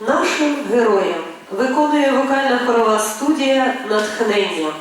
Нашим героям виконує вокальна хорова студія натхнення.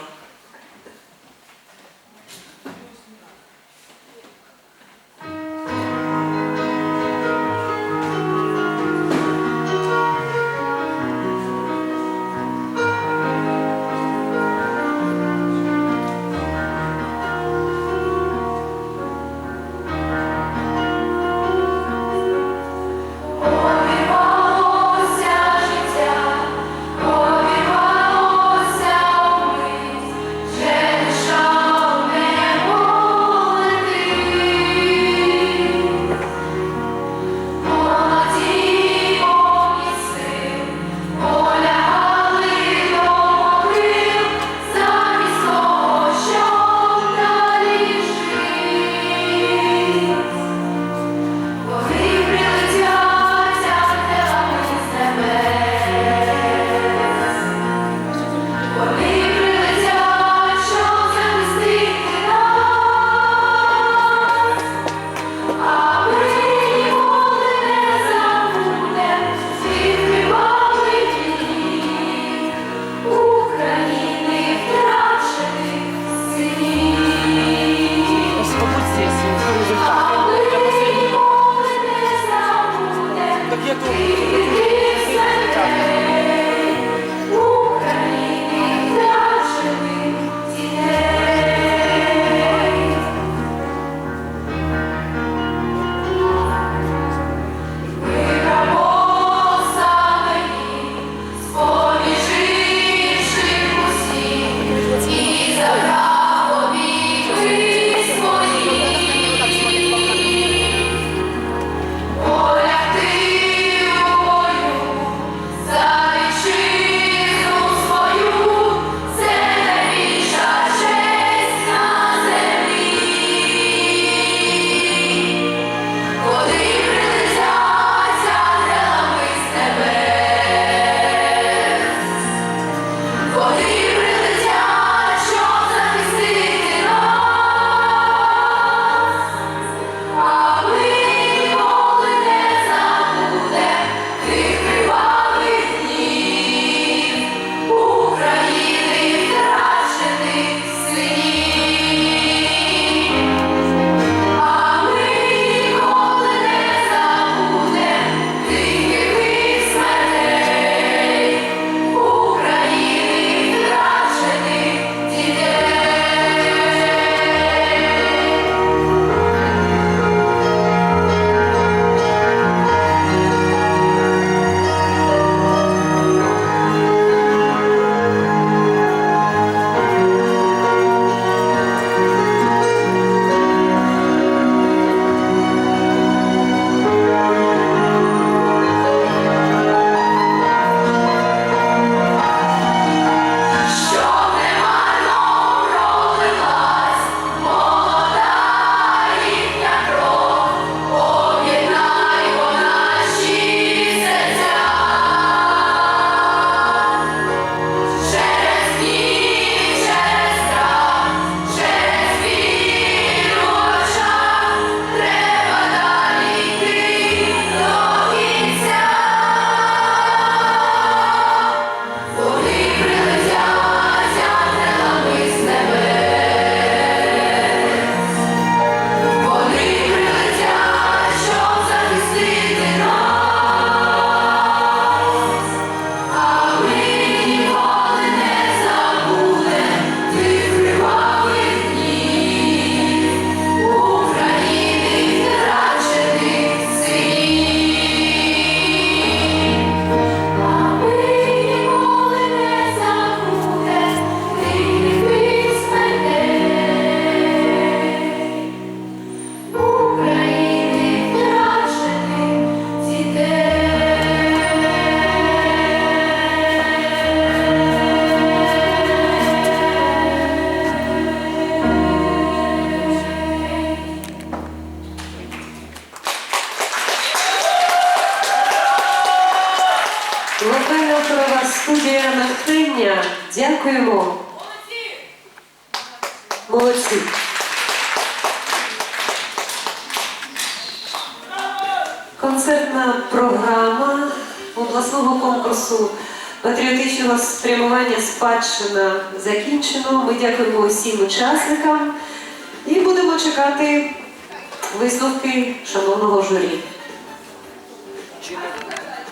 Локальна оперова студія Натхнення. Дякуємо. Молодці! Молодці. Концертна програма обласного конкурсу патріотичного спрямування спадщина закінчено. Ми дякуємо усім учасникам і будемо чекати висновки шановного журі.